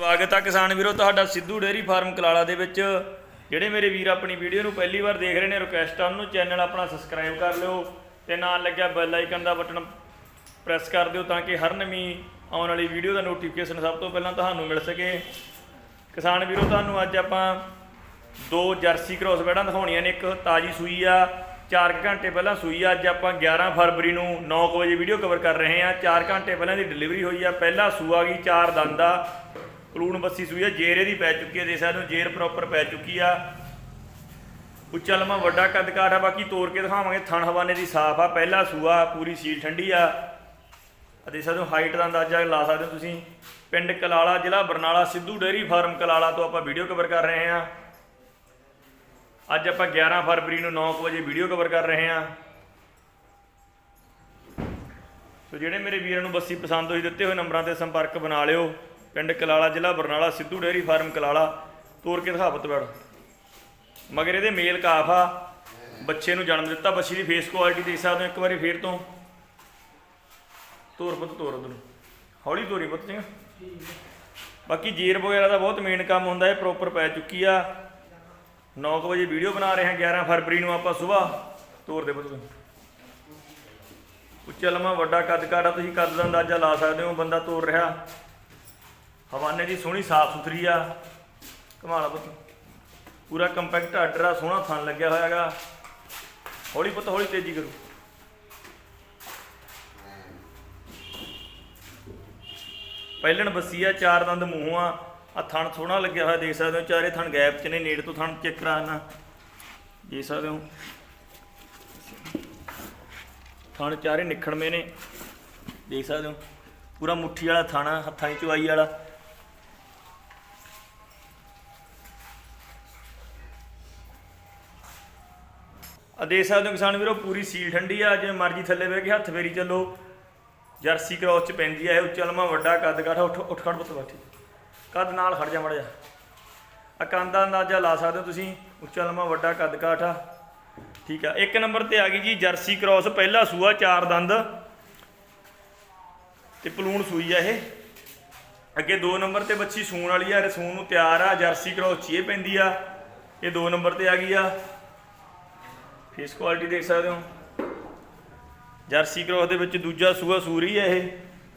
ਸਵਾਗਤ ਆ ਕਿਸਾਨ ਵੀਰੋ, ਤੁਹਾਡਾ ਸਿੱਧੂ ਡੇਅਰੀ ਫਾਰਮ ਕਲਾਲਾ ਦੇ ਵਿੱਚ। ਜਿਹੜੇ ਮੇਰੇ ਵੀਰ ਆਪਣੀ ਵੀਡੀਓ ਨੂੰ ਪਹਿਲੀ ਵਾਰ ਦੇਖ ਰਹੇ ਨੇ ਰਿਕੁਐਸਟ ਆ ਉਹਨੂੰ, ਚੈਨਲ ਆਪਣਾ ਸਬਸਕ੍ਰਾਈਬ ਕਰ ਲਿਓ ਤੇ ਨਾਲ ਲੱਗਿਆ ਬੈਲ ਆਈਕਨ ਦਾ ਬਟਨ ਪ੍ਰੈਸ ਕਰ ਦਿਓ ਤਾਂ ਕਿ ਹਰ ਨਵੀਂ ਆਉਣ ਵਾਲੀ ਵੀਡੀਓ ਦਾ ਨੋਟੀਫਿਕੇਸ਼ਨ ਸਭ ਤੋਂ ਪਹਿਲਾਂ ਤੁਹਾਨੂੰ ਮਿਲ ਸਕੇ। ਕਿਸਾਨ ਵੀਰੋ, ਤੁਹਾਨੂੰ ਅੱਜ ਆਪਾਂ ਦੋ ਜਰਸੀ ਕ੍ਰੋਸ ਬੈਡਾਂ ਦਿਖਾਉਣੀਆਂ ਨੇ, ਇੱਕ ਤਾਜੀ ਸੂਈ ਆ 4 ਘੰਟੇ ਪਹਿਲਾਂ ਸੂਈ ਆ, ਅੱਜ ਆਪਾਂ 11 ਫਰਵਰੀ ਨੂੰ 9 ਵਜੇ ਵੀਡੀਓ ਕਵਰ ਕਰ ਰਹੇ ਆ 4 ਘੰਟੇ ਪਹਿਲਾਂ ਦੀ ਡਿਲੀਵਰੀ ਹੋਈ ਆ, ਪਹਿਲਾ ਸੂਆ ਗਈ 4 ਦੰਦ ਆ। ਕਲੂਣ ਬੱਸੀ ਸੂਈ ਆ, ਜ਼ੇਰੇ ਦੀ ਪੈ ਚੁੱਕੀ ਆ ਦੇ ਸਕਦੇ ਹੋ ਜੇਰ ਪ੍ਰੋਪਰ ਪੈ ਚੁੱਕੀ ਆ। ਉੱਚਾ ਲੰਮਾ ਵੱਡਾ ਕੱਦ ਕਾਠ ਆ, ਬਾਕੀ ਤੋੜ ਕੇ ਦਿਖਾਵਾਂਗੇ, ਥਣ ਹਵਾਨੇ ਦੀ ਸਾਫ਼ ਆ, ਪਹਿਲਾ ਸੂਆ, ਪੂਰੀ ਸੀਲ ਠੰਡੀ ਆ। ਆ ਦੇਖ ਹਾਈਟ ਦਾ ਅੰਦਾਜ਼ਾ ਲਾ ਸਕਦੇ ਹੋ ਤੁਸੀਂ। ਪਿੰਡ ਕਲਾਲਾ ਜ਼ਿਲ੍ਹਾ ਬਰਨਾਲਾ, ਸਿੱਧੂ ਡੇਅਰੀ ਫਾਰਮ ਕਲਾਲਾ ਤੋਂ ਆਪਾਂ ਵੀਡੀਓ ਕਵਰ ਕਰ ਰਹੇ ਹਾਂ। ਅੱਜ ਆਪਾਂ 11 ਫਰਵਰੀ ਨੂੰ 9 ਵਜੇ ਵੀਡੀਓ ਕਵਰ ਕਰ ਰਹੇ ਹਾਂ। ਸੋ ਜਿਹੜੇ ਮੇਰੇ ਵੀਰਾਂ ਨੂੰ ਬੱਸੀ ਪਸੰਦ ਹੋਈ, ਦਿੱਤੇ ਹੋਏ ਨੰਬਰਾਂ ਤੇ ਸੰਪਰਕ ਬਣਾ ਲਿਓ। ਪਿੰਡ ਕਲਾਲਾ ਜ਼ਿਲ੍ਹਾ ਬਰਨਾਲਾ, ਸਿੱਧੂ ਡੇਅਰੀ ਫਾਰਮ ਕਲਾਲਾ, ਤੋਰ ਕੇ ਦਿਖਾਵਤ ਬੜ ਮਗਰ ਇਹਦੇ ਮੇਲ ਕਾਫ ਆ। ਬੱਚੇ ਨੂੰ ਜਨਮ ਦਿੱਤਾ, ਬੱਚੀ ਦੀ ਫੇਸ ਕੁਆਲਿਟੀ ਦੇਖ ਸਕਦੇ ਹੋ, ਇੱਕ ਵਾਰੀ ਫੇਰ ਤੋਂ। ਤੋਰ ਪੁੱਤ, ਤੋਰ ਉਧਰ। ਹੌਲੀ ਤੋਰੀ ਪੁੱਤ, ਚੰਗਾ। ਬਾਕੀ ਜੀਰ ਵਗੈਰਾ ਦਾ ਬਹੁਤ ਮੇਨ ਕੰਮ ਹੁੰਦਾ, ਇਹ ਪ੍ਰੋਪਰ ਪੈ ਚੁੱਕੀ ਆ। 9 ਵਜੇ ਵੀਡੀਓ ਬਣਾ ਰਹੇ ਹਾਂ 11 ਫਰਵਰੀ ਨੂੰ ਆਪਾਂ ਸਵੇਰ ਤੋਰ ਦੇ ਪੁੱਤ ਤੂੰ। ਉੱਚਾ ਲੰਮਾ ਵੱਡਾ ਕੱਦ ਕਾਠਾ ਤੁਸੀਂ ਕੱਦ ਦਾ ਅੰਦਾਜ਼ਾ ਲਾ ਸਕਦੇ ਹੋ, ਬੰਦਾ ਤੋਰ ਰਿਹਾ। ਹਵਾਨੇ ਦੀ ਸੋਹਣੀ ਸਾਫ਼ ਸੁਥਰੀ ਆ। ਕਮਾਲ ਆ ਪੁੱਤ। ਪੂਰਾ ਕੰਪੈਕਟ ਆਰਡਰ ਆ ਸੋਹਣਾ ਥਣ ਲੱਗਿਆ ਹੋਇਆ ਹੈਗਾ। ਹੌਲੀ ਪੁੱਤ, ਹੌਲੀ ਤੇਜ਼ੀ ਕਰੋ। ਪਹਿਲਣ ਬੱਸੀ ਆ, ਚਾਰ ਦੰਦ ਮੂੰਹ ਆ। ਆ ਥਣ ਸੋਹਣਾ ਲੱਗਿਆ ਹੋਇਆ, ਦੇਖ ਸਕਦੇ ਹੋ, ਚਾਰੇ ਥਣ ਗੈਪ ਚ ਨੇ, ਨੇੜ ਤੋਂ ਥਣ ਚੈੱਕ ਕਰਾਣਾ ਦੇਖ ਸਕਦੇ ਹੋ। ਥਣ ਚਾਰੇ ਨਿਖੜਵੇਂ ਨੇ। ਦੇਖ ਸਕਦੇ ਹੋ। ਪੂਰਾ ਮੁੱਠੀ ਵਾਲਾ ਥਾਣਾ ਹੱਥਾਂ 'ਚ ਚੁਆਈ ਵਾਲਾ। ਆ ਦੇਖ ਸਕਦੇ ਹੋ ਕਿਸਾਨ ਵੀਰੋ, ਪੂਰੀ ਸੀਲ ਠੰਡੀ ਆ, ਜਿਵੇਂ ਮਰਜ਼ੀ ਥੱਲੇ ਬਹਿ ਕੇ ਹੱਥ ਫੇਰੀ ਚੱਲੋ। ਜਰਸੀ ਕ੍ਰੋਸ ਚ ਪੈਂਦੀ ਆ, ਇਹ ਉੱਚਾ ਲੰਮਾ ਵੱਡਾ ਕੱਦ ਕਾਠਾ, ਉੱਠ ਉੱਠ ਖੜ ਪੁੱਤ ਬੈਠੀ। ਕੱਦ ਨਾਲ ਖੜ ਜਾ ਮੜ ਜਾ ਆ ਕੰਨ ਦਾ ਅੰਦਾਜ਼ਾ ਲਾ ਸਕਦੇ ਹੋ ਤੁਸੀਂ, ਉੱਚਾ ਲੰਮਾ ਵੱਡਾ ਕੱਦ ਕਾਠ ਆ। ਠੀਕ ਆ, ਇੱਕ ਨੰਬਰ ਤੇ ਆ ਗਈ ਜੀ, ਜਰਸੀ ਕ੍ਰੋਸ ਪਹਿਲਾ ਸੂਆ, ਚਾਰ ਦੰਦ। ਤੇ ਪਲੂਣ ਸੂਈ ਆ ਇਹ। ਅੱਗੇ 2 ਨੰਬਰ ਤੇ ਬੱਚੀ ਸੂਣ ਵਾਲੀ ਆ ਰਸੂਣ ਨੂੰ ਤਿਆਰ ਆ, ਜਰਸੀ ਕ੍ਰੋਸ ਚ ਇਹ ਪੈਂਦੀ ਆ। ਇਹ 2 ਨੰਬਰ ਤੇ ਆ ਗਈ ਆ। ਫੇਸ ਕੁਆਲਿਟੀ ਦੇਖ ਸਕਦੇ ਹੋ। ਜਰਸੀ ਕ੍ਰੋਸ ਦੇ ਵਿੱਚ ਦੂਜਾ ਸੂਆ ਸੂਰੀ ਹੈ ਇਹ।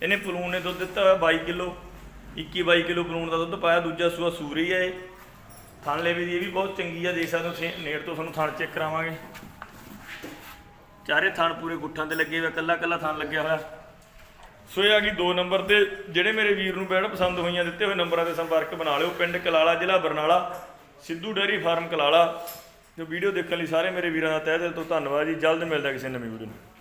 ਇਹਨੇ ਪਲੂਣ ਨੇ ਦੁੱਧ ਦਿੱਤਾ ਹੋਇਆ 22 ਕਿਲੋ। 21 22 ਕਿਲੋ ਪਲੂਣ ਦਾ ਦੁੱਧ ਪਾਇਆ, ਦੂਜਾ ਸੂਆ ਸੂਰੀ ਹੈ ਇਹ। ਥਣ ਲੇਵੇ ਦੀ ਇਹ ਵੀ ਬਹੁਤ ਚੰਗੀ ਆ, ਦੇਖ ਸਕਦੇ ਹੋ ਤੁਸੀਂ, ਨੇੜ ਤੋਂ ਤੁਹਾਨੂੰ ਥਣ ਚੈੱਕ ਕਰਾਵਾਂਗੇ। ਚਾਰੇ ਥਣ ਪੂਰੇ ਗੁੱਠਾਂ ਤੇ ਲੱਗੇ ਹੋਏ ਕੱਲਾ ਕੱਲਾ ਥਣ ਲੱਗਿਆ ਹੋਇਆ। ਸੋ ਇਹ ਆ ਗਈ 2 ਨੰਬਰ ਤੇ, ਜਿਹੜੇ ਮੇਰੇ ਵੀਰ ਨੂੰ ਬੈਡ ਪਸੰਦ ਹੋਈਆਂ, ਦਿੱਤੇ ਹੋਏ ਨੰਬਰਾਂ ਤੇ ਸੰਪਰਕ ਬਣਾ ਲਿਓ। ਪਿੰਡ ਕਲਾਲਾ ਜ਼ਿਲ੍ਹਾ ਬਰਨਾਲਾ, ਸਿੱਧੂ ਡੇਅਰੀ ਫਾਰਮ ਕਲਾਲਾ। ਜੋ ਵੀਡੀਓ ਦੇਖਣ ਲਈ ਸਾਰੇ ਮੇਰੇ ਵੀਰਾਂ ਦਾ ਤਹਿ ਦਿਲ ਤੋਂ ਧੰਨਵਾਦ ਜੀ। ਜਲਦ ਮਿਲਦਾ ਕਿਸੇ ਨਵੀਂ ਵੀਡੀਓ ਨਾਲ